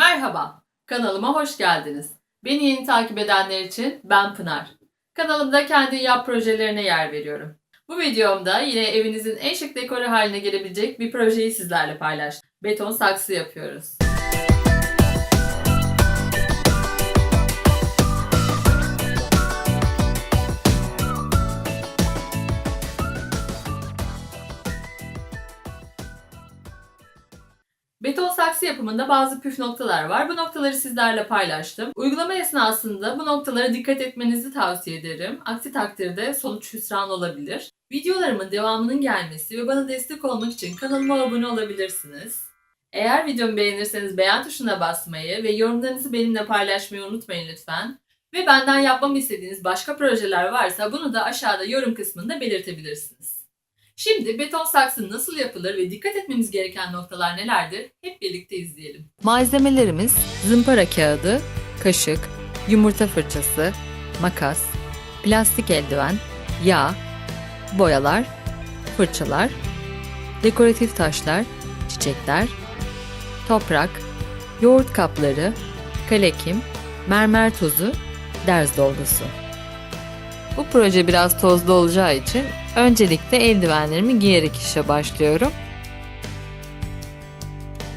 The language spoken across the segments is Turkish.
Merhaba, kanalıma hoş geldiniz. Beni yeni takip edenler için ben Pınar. Kanalımda kendi yap projelerine yer veriyorum. Bu videomda yine evinizin en şık dekoru haline gelebilecek bir projeyi sizlerle paylaştım. Beton saksı yapıyoruz. Beton saksı yapımında bazı püf noktalar var. Bu noktaları sizlerle paylaştım. Uygulama esnasında bu noktalara dikkat etmenizi tavsiye ederim. Aksi takdirde sonuç hüsran olabilir. Videolarımın devamının gelmesi ve bana destek olmak için kanalıma abone olabilirsiniz. Eğer videomu beğenirseniz beğen tuşuna basmayı ve yorumlarınızı benimle paylaşmayı unutmayın lütfen. Ve benden yapmamı istediğiniz başka projeler varsa bunu da aşağıda yorum kısmında belirtebilirsiniz. Şimdi beton saksı nasıl yapılır ve dikkat etmemiz gereken noktalar nelerdir? Hep birlikte izleyelim. Malzemelerimiz zımpara kağıdı, kaşık, yumurta fırçası, makas, plastik eldiven, yağ, boyalar, fırçalar, dekoratif taşlar, çiçekler, toprak, yoğurt kapları, kalekim, mermer tozu, derz dolgusu. Bu proje biraz tozlu olacağı için öncelikle eldivenlerimi giyerek işe başlıyorum.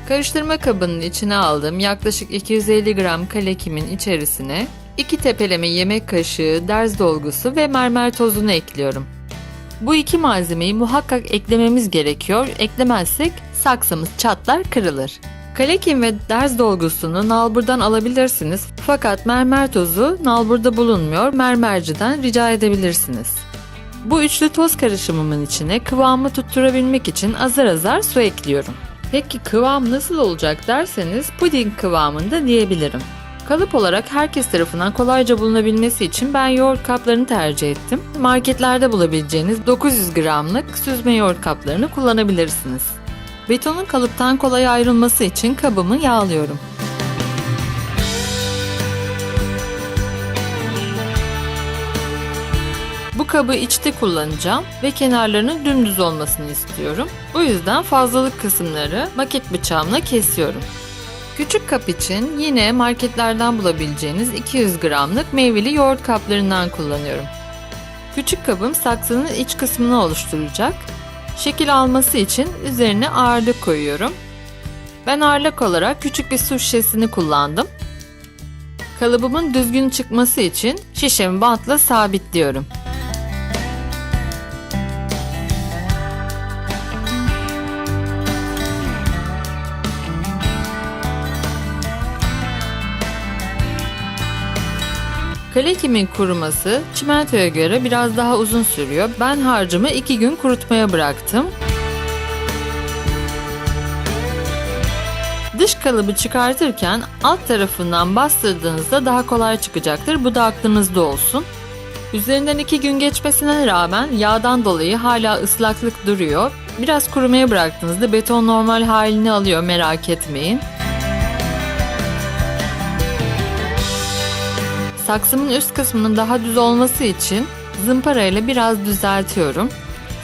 Karıştırma kabının içine aldığım yaklaşık 250 gram kalekimin içerisine 2 tepeleme yemek kaşığı derz dolgusu ve mermer tozunu ekliyorum. Bu iki malzemeyi muhakkak eklememiz gerekiyor. Eklemezsek saksımız çatlar kırılır. Kalekim ve derz dolgusunu nalburdan alabilirsiniz. Fakat mermer tozu nalburda bulunmuyor. Mermerciden rica edebilirsiniz. Bu üçlü toz karışımımın içine kıvamı tutturabilmek için azar azar su ekliyorum. Peki kıvam nasıl olacak derseniz puding kıvamında diyebilirim. Kalıp olarak herkes tarafından kolayca bulunabilmesi için ben yoğurt kaplarını tercih ettim. Marketlerde bulabileceğiniz 900 gramlık süzme yoğurt kaplarını kullanabilirsiniz. Betonun kalıptan kolay ayrılması için kabımı yağlıyorum. Bu kabı içte kullanacağım ve kenarlarının dümdüz olmasını istiyorum. Bu yüzden fazlalık kısımları maket bıçağımla kesiyorum. Küçük kap için yine marketlerden bulabileceğiniz 200 gramlık meyveli yoğurt kaplarından kullanıyorum. Küçük kabım saksının iç kısmını oluşturacak. Şekil alması için üzerine ağırlık koyuyorum. Ben ağırlık olarak küçük bir su şişesini kullandım. Kalıbımın düzgün çıkması için şişemi bantla sabitliyorum. Kalekimin kuruması çimentoya göre biraz daha uzun sürüyor. Ben harcımı 2 gün kurutmaya bıraktım. Dış kalıbı çıkartırken alt tarafından bastırdığınızda daha kolay çıkacaktır. Bu da aklınızda olsun. Üzerinden 2 gün geçmesine rağmen yağdan dolayı hala ıslaklık duruyor. Biraz kurumaya bıraktığınızda beton normal halini alıyor merak etmeyin. Saksımın üst kısmının daha düz olması için zımpara ile biraz düzeltiyorum.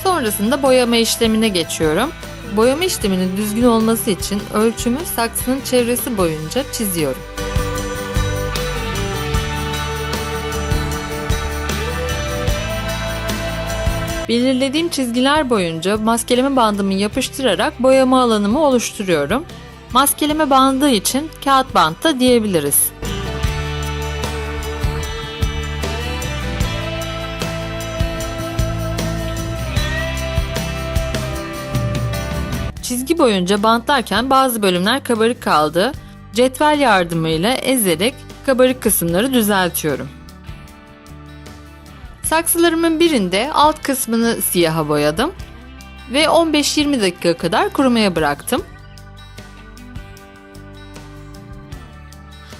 Sonrasında boyama işlemine geçiyorum. Boyama işleminin düzgün olması için ölçümü saksının çevresi boyunca çiziyorum. Belirlediğim çizgiler boyunca maskeleme bandımı yapıştırarak boyama alanımı oluşturuyorum. Maskeleme bandı için kağıt bant da diyebiliriz. Çizgi boyunca bantlarken bazı bölümler kabarık kaldı. Cetvel yardımıyla ezerek kabarık kısımları düzeltiyorum. Saksılarımın birinde alt kısmını siyaha boyadım ve 15-20 dakika kadar kurumaya bıraktım.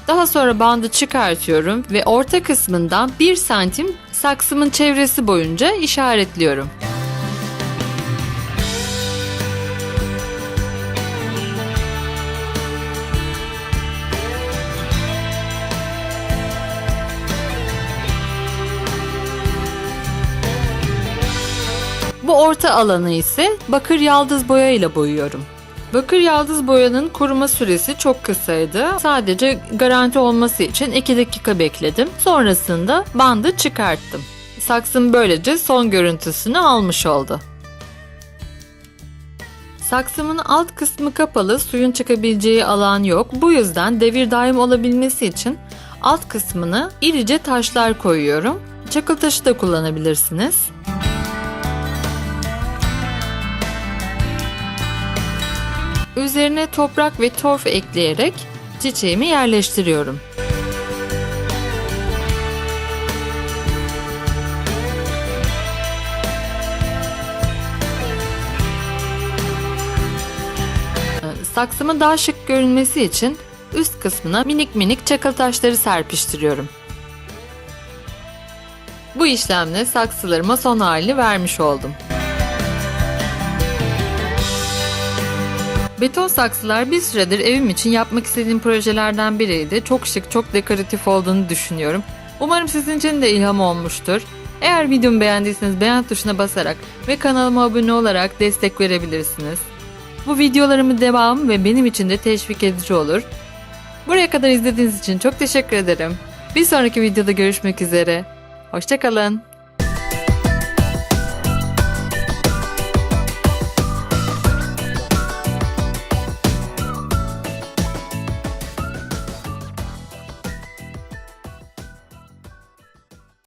Daha sonra bandı çıkartıyorum ve orta kısmından 1 santim saksımın çevresi boyunca işaretliyorum. Bu orta alanı ise bakır yaldız boya ile boyuyorum. Bakır yaldız boyanın kuruma süresi çok kısaydı. Sadece garanti olması için 2 dakika bekledim. Sonrasında bandı çıkarttım. Saksım böylece son görüntüsünü almış oldu. Saksımın alt kısmı kapalı, suyun çıkabileceği alan yok. Bu yüzden devir daim olabilmesi için alt kısmını irice taşlar koyuyorum. Çakıl taşı da kullanabilirsiniz. Üzerine toprak ve torf ekleyerek çiçeğimi yerleştiriyorum. Saksımın daha şık görünmesi için üst kısmına minik minik çakıl taşları serpiştiriyorum. Bu işlemle saksılarıma son halini vermiş oldum. Beton saksılar bir süredir evim için yapmak istediğim projelerden biriydi. Çok şık, çok dekoratif olduğunu düşünüyorum. Umarım sizin için de ilham olmuştur. Eğer videomu beğendiyseniz beğen tuşuna basarak ve kanalıma abone olarak destek verebilirsiniz. Bu videolarımın devamı ve benim için de teşvik edici olur. Buraya kadar izlediğiniz için çok teşekkür ederim. Bir sonraki videoda görüşmek üzere. Hoşçakalın.